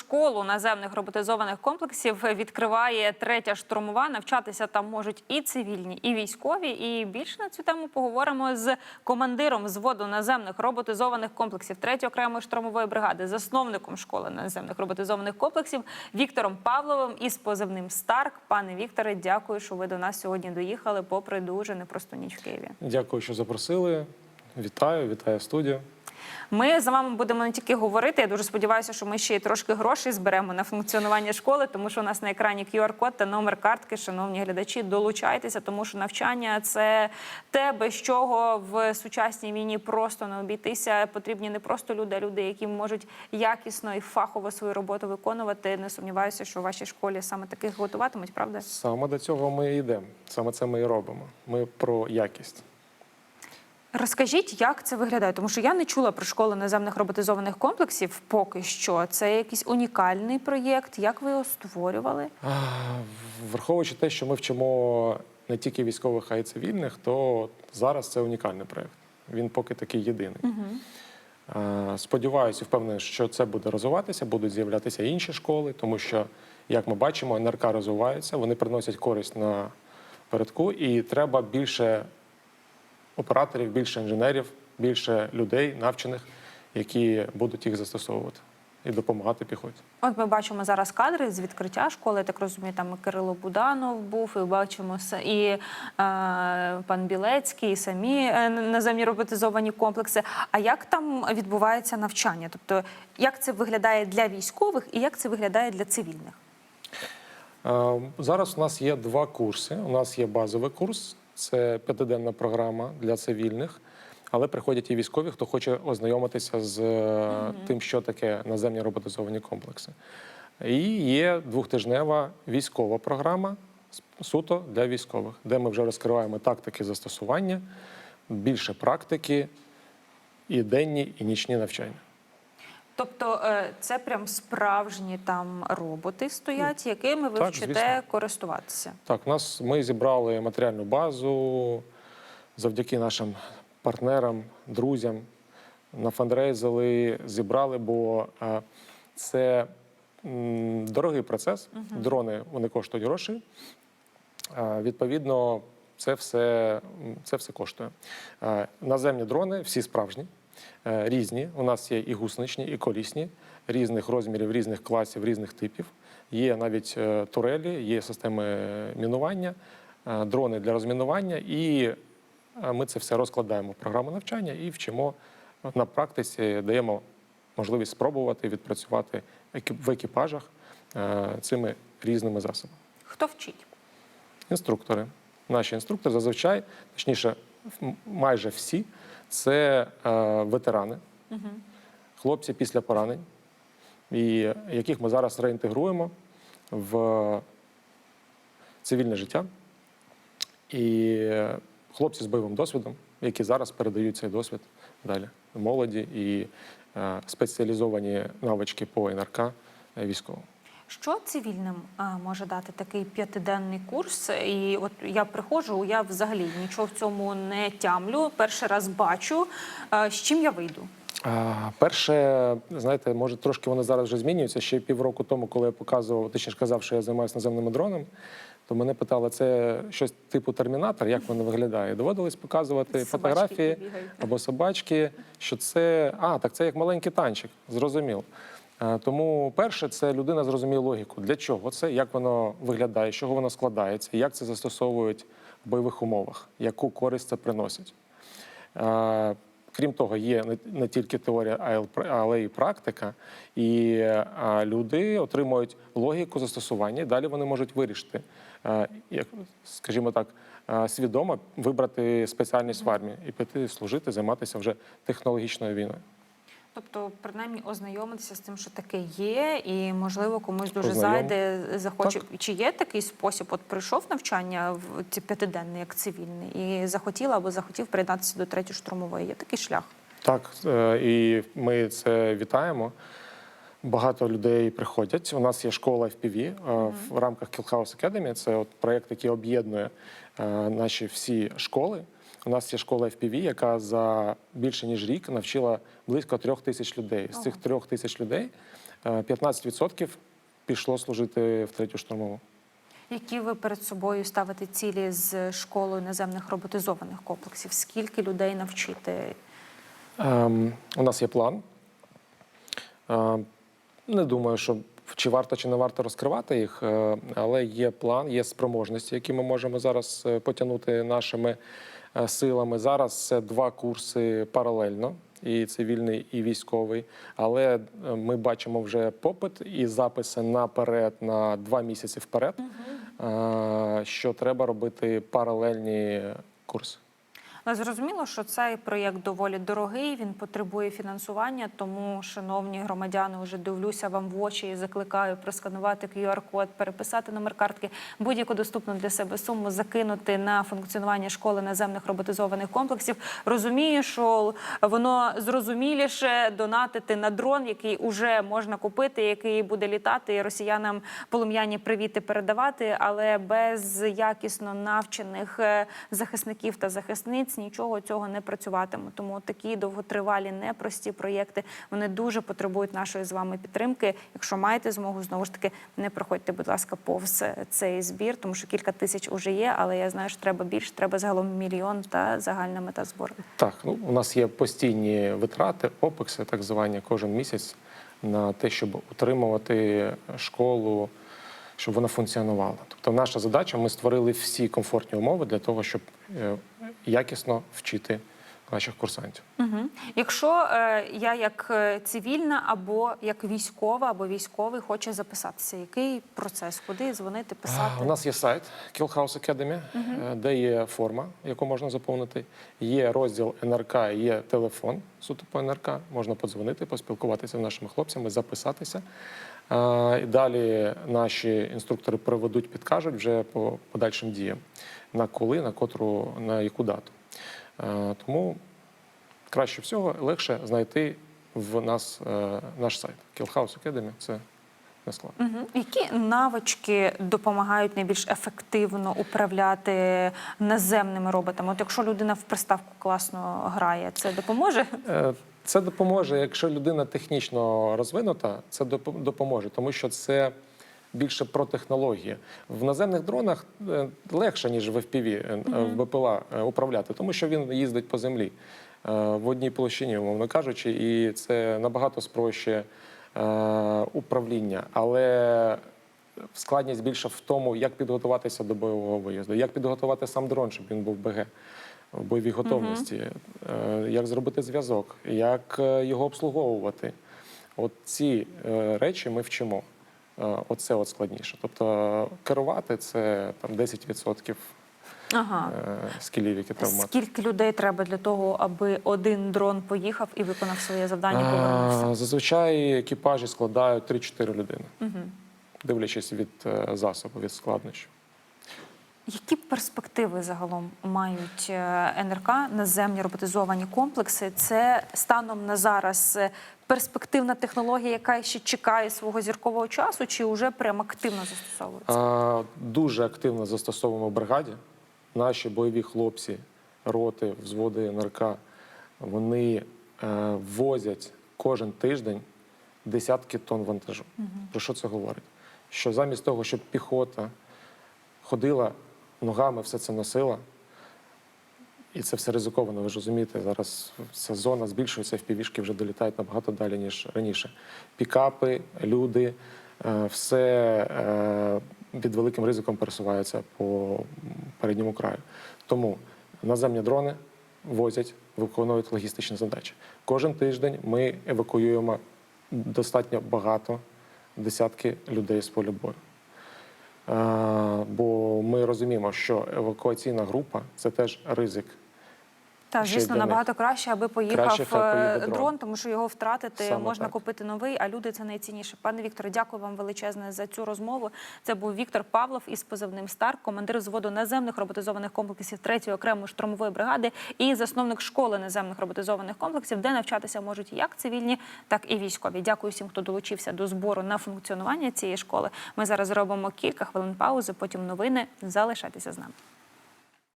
школу наземних роботизованих комплексів відкриває третя штурмова. Навчатися там можуть і цивільні, і військові. І більше на цю тему поговоримо з командиром взводу наземних роботизованих комплексів третьої окремої штурмової бригади, засновником школи наземних роботизованих комплексів Віктором Павловим із позивним Старк. Пане Вікторе, дякую, що ви до нас сьогодні доїхали, попри дуже непросту ніч в Києві. Дякую, що запросили. Вітаю, вітаю студію. Ми з вами будемо не тільки говорити. Я дуже сподіваюся, що ми ще й трошки грошей зберемо на функціонування школи, тому що у нас на екрані QR-код та номер картки. Шановні глядачі, долучайтеся, тому що навчання це те, без чого в сучасній війні просто не обійтися. Потрібні не просто люди, а люди, які можуть якісно і фахово свою роботу виконувати. Не сумніваюся, що у вашій школі саме таких готуватимуть, правда? Саме до цього ми йдемо. Саме це ми і робимо. Ми про якість. Розкажіть, як це виглядає, тому що я не чула про школу наземних роботизованих комплексів поки що. Це якийсь унікальний проєкт. Як ви його створювали? Враховуючи те, що ми вчимо не тільки військових, а й цивільних, то зараз це унікальний проєкт. Він поки такий єдиний. Е, Сподіваюся, впевнений, що це буде розвиватися, будуть з'являтися інші школи, тому що, як ми бачимо, НРК розвиваються, вони приносять користь на передку, і треба більше операторів, більше інженерів, більше людей навчених, які будуть їх застосовувати і допомагати піхоті. От ми бачимо зараз кадри з відкриття школи. Я так розумію, там і Кирило Буданов був, і бачимо і е, пан Білецький, і самі е, наземні роботизовані комплекси. А як там відбувається навчання? Тобто, як це виглядає для військових і як це виглядає для цивільних? Е, Зараз у нас є два курси. У нас є базовий курс, це п'ятиденна програма для цивільних, але приходять і військові, хто хоче ознайомитися з е, тим, що таке наземні роботизовані комплекси. І є двохтижнева військова програма суто для військових, де ми вже розкриваємо тактики застосування, більше практики, і денні, і нічні навчання. Тобто, е, це прям справжні там роботи стоять, якими ви Так, вчите звісно. користуватися. Так, у нас ми зібрали матеріальну базу завдяки нашим партнерам, друзям. Нафандрейзили, зібрали, бо е, це дорогий процес. Дрони вони коштують гроші. Е, Відповідно, це все, це все коштує. Наземні дрони всі справжні, різні. У нас є і гусничні, і колісні, різних розмірів, різних класів, різних типів. Є навіть е, турелі, є системи мінування, е, дрони для розмінування, і е, ми це все розкладаємо в програму навчання і вчимо на практиці, даємо можливість спробувати відпрацювати в екіпажах е, цими різними засобами Хто вчить? інструктори. Наші інструктори зазвичай, точніше, майже всі, це е, ветерани, хлопці після поранень, і яких ми зараз реінтегруємо в цивільне життя. І хлопці з бойовим досвідом, які зараз передають цей досвід далі молоді і е, спеціалізовані навички по НРК е, військовим. Що цивільним може дати такий п'ятиденний курс? І от я приходжу, я взагалі нічого в цьому не тямлю. Перший раз бачу, з чим я вийду. Перше, знаєте, може трошки воно зараз вже змінюється. Ще півроку тому, коли я показував, точніше казав, що я займаюся наземними дронами, то мене питали, це щось типу термінатор, як воно виглядає. Доводилось показувати Собачки, фотографії або собачки, що це а, так це як маленький танчик, зрозуміло. Е, Тому перше, це людина зрозуміє логіку, для чого це, як воно виглядає, з чого воно складається, як це застосовують в бойових умовах, яку користь це приносить. Е, Крім того, є не, тільки теорія, але й практика, і е, люди отримують логіку застосування, і далі вони можуть вирішити, скажімо так, свідомо вибрати спеціальність в армії і піти служити, займатися вже технологічною війною. Тобто, принаймні, ознайомитися з тим, що таке є, і можливо комусь дуже Ознайом- зайде, захоче. Чи є такий спосіб? От прийшов навчання в ці п'ятиденний, як цивільний, і захотіла або захотів приєднатися до третьої штурмової. Є такий шлях. Так, е, і ми це вітаємо. Багато людей приходять. У нас є школа FPV е, в рамках Killhouse Academy. Це от проєкт, який об'єднує е, наші всі школи. У нас є школа FPV, яка за більше ніж рік навчила близько трьох тисяч людей. З цих трьох тисяч людей е, 15% пішло служити в третю штурмову. Які ви перед собою ставите цілі з школою наземних роботизованих комплексів? Скільки людей навчити? Ем, у нас є план. Ем, не думаю, що чи варто, чи не варто розкривати їх, е, але є план, є спроможності, які ми можемо зараз е, потягнути нашими е, силами. Зараз це два курси паралельно. І цивільний, і військовий, але е, ми бачимо вже попит і записи наперед на два місяці вперед, е, що треба робити паралельні курси. Але зрозуміло, що цей проєкт доволі дорогий. Він потребує фінансування. Тому, шановні громадяни, вже дивлюся вам в очі і закликаю просканувати QR-код, переписати номер картки, будь-яку доступну для себе суму закинути на функціонування школи наземних роботизованих комплексів. Розумію, що воно зрозуміліше донатити на дрон, який уже можна купити, який буде літати і росіянам полум'яні привіти передавати, але без якісно навчених е, захисників та захисниць нічого цього не працюватиме. Тому такі довготривалі, непрості проєкти вони дуже потребують нашої з вами підтримки. Якщо маєте змогу, знову ж таки не проходьте, будь ласка, повз цей збір, тому що кілька тисяч уже є. Але я знаю, що треба більше, треба загалом мільйон та загальна мета збору. Так, ну у нас є постійні витрати, опекси, так звані, кожен місяць на те, щоб утримувати школу, щоб вона функціонувала. Тобто, наша задача ми створили всі комфортні умови для того, щоб е, якісно вчити наших курсантів. Угу. Якщо е, я як е, цивільна або як військова, або військовий хоче записатися, який процес? Куди дзвонити, писати? У нас є сайт Killhouse Academy, е, де є форма, яку можна заповнити. Є розділ НРК, є телефон суто по НРК. Можна подзвонити, поспілкуватися з нашими хлопцями, записатися. Е, І далі наші інструктори проведуть, підкажуть вже по подальшим діям, на коли, на котру, на яку дату. Е, Тому краще всього легше знайти в нас е, наш сайт Killhouse Academy. Це складно. Угу. Які навички допомагають найбільш ефективно управляти наземними роботами? От якщо людина в приставку класно грає, це допоможе? Е, Це допоможе, якщо людина технічно розвинута, це допоможе, тому що це більше про технології. В наземних дронах е, легше, ніж в FPV, е, в БПЛА управляти, тому що він їздить по землі в одній площині, умовно кажучи, і це набагато спрощує управління. Але складність більше в тому, як підготуватися до бойового виїзду, як підготувати сам дрон, щоб він був БГ в бойовій готовності, е, як зробити зв'язок, як е, його обслуговувати. От ці е, речі ми вчимо. Е, Оце от складніше. Тобто керувати це там 10% Ага. е, скілів, які треба мати. Скільки людей треба для того, аби один дрон поїхав і виконав своє завдання? Повернувся? А, Зазвичай екіпажі складають 3-4 людини, Угу. дивлячись від е, засобу, від складнощів. Які перспективи загалом мають е, НРК наземні роботизовані комплекси? Це станом на зараз е, перспективна технологія, яка ще чекає свого зіркового часу, чи вже прям активно застосовується? А, Дуже активно застосовуємо в бригаді. Наші бойові хлопці, роти, взводи НРК, вони е, возять кожен тиждень десятки тонн вантажу. Про що це говорить? Що замість того, щоб піхота ходила ногами, все це носила, і це все ризиковано, ви ж розумієте, зараз ця зона збільшується, впівішки вже долітають набагато далі, ніж раніше. Пікапи, люди, е, все е, під великим ризиком пересуваються по передньому краю. Тому наземні дрони возять, виконують логістичні задачі. Кожен тиждень ми евакуюємо достатньо багато десятки людей з поля бою. Е, Бо ми розуміємо, що евакуаційна група це теж ризик. Ще звісно, набагато краще, аби поїхав Краще, е, дрон. дрон. тому що його втратити Саме можна так. купити новий, а люди це найцінніше. Пане Вікторе, дякую вам величезне за цю розмову. Це був Віктор Павлов із позивним Стар, командир взводу наземних роботизованих комплексів 3-ї окремої штурмової бригади і засновник школи наземних роботизованих комплексів, де навчатися можуть як цивільні, так і військові. Дякую всім, хто долучився до збору на функціонування цієї школи. Ми зараз зробимо кілька хвилин паузи, потім новини. Залишайтеся з нами.